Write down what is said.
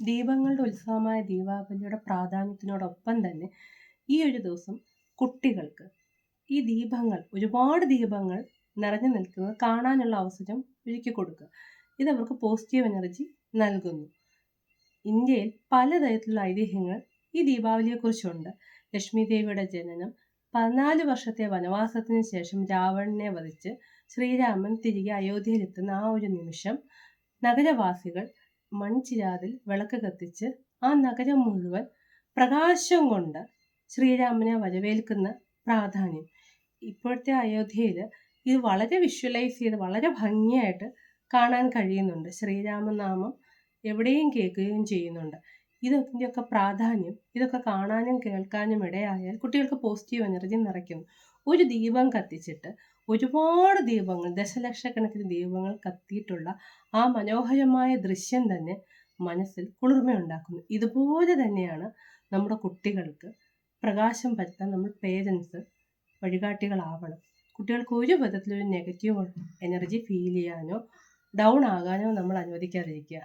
ദീപങ്ങളുടെ ഉത്സവമായ ദീപാവലിയുടെ പ്രാധാന്യത്തിനോടൊപ്പം തന്നെ ഈ ഒരു ദിവസം കുട്ടികൾക്ക് ഈ ദീപങ്ങൾ ഒരുപാട് ദീപങ്ങൾ നിറഞ്ഞു നിൽക്കുന്നത് കാണാനുള്ള അവസരം ഒരുക്കി കൊടുക്കുക. ഇത് അവർക്ക് പോസിറ്റീവ് എനർജി നൽകുന്നു. ഇന്ത്യയിൽ പലതരത്തിലുള്ള ഐതിഹ്യങ്ങൾ ഈ ദീപാവലിയെക്കുറിച്ചുണ്ട്. ലക്ഷ്മി ദേവിയുടെ ജനനം പതിനാല് വർഷത്തെ വനവാസത്തിന് ശേഷം രാവണനെ വധിച്ച് ശ്രീരാമൻ തിരികെ അയോധ്യയിലെത്തുന്ന ആ ഒരു നിമിഷം നഗരവാസികൾ മൺചിരാതിൽ വിളക്ക് കത്തിച്ച് ആ നഗരം മുഴുവൻ പ്രകാശം കൊണ്ട് ശ്രീരാമനെ വരവേൽക്കുന്ന പ്രാധാന്യം. ഇപ്പോഴത്തെ അയോധ്യയിൽ ഇത് വളരെ വിഷ്വലൈസ് ചെയ്ത് വളരെ ഭംഗിയായിട്ട് കാണാൻ കഴിയുന്നുണ്ട്. ശ്രീരാമനാമം എവിടെയും കേൾക്കുകയും ചെയ്യുന്നുണ്ട്. ഇതിന്റെയൊക്കെ പ്രാധാന്യം ഇതൊക്കെ കാണാനും കേൾക്കാനും ഇടയായാൽ കുട്ടികൾക്ക് പോസിറ്റീവ് എനർജി നിറയ്ക്കുന്നു. ഒരു ദീപം കത്തിച്ചിട്ട് ഒരുപാട് ദീപങ്ങൾ ദശലക്ഷക്കണക്കിന് ദീപങ്ങൾ കത്തിയിട്ടുള്ള ആ മനോഹരമായ ദൃശ്യം തന്നെ മനസ്സിൽ കുളിർമയുണ്ടാക്കുന്നു. ഇതുപോലെ തന്നെയാണ് നമ്മുടെ കുട്ടികൾക്ക് പ്രകാശം പറ്റാൻ നമ്മൾ പേരൻസ് വഴികാട്ടികളാവണം. കുട്ടികൾക്ക് ഒരു വിധത്തിലൊരു നെഗറ്റീവ് എനർജി ഫീൽ ചെയ്യാനോ ഡൗൺ ആകാനോ നമ്മൾ അനുവദിക്കാതിരിക്കുക.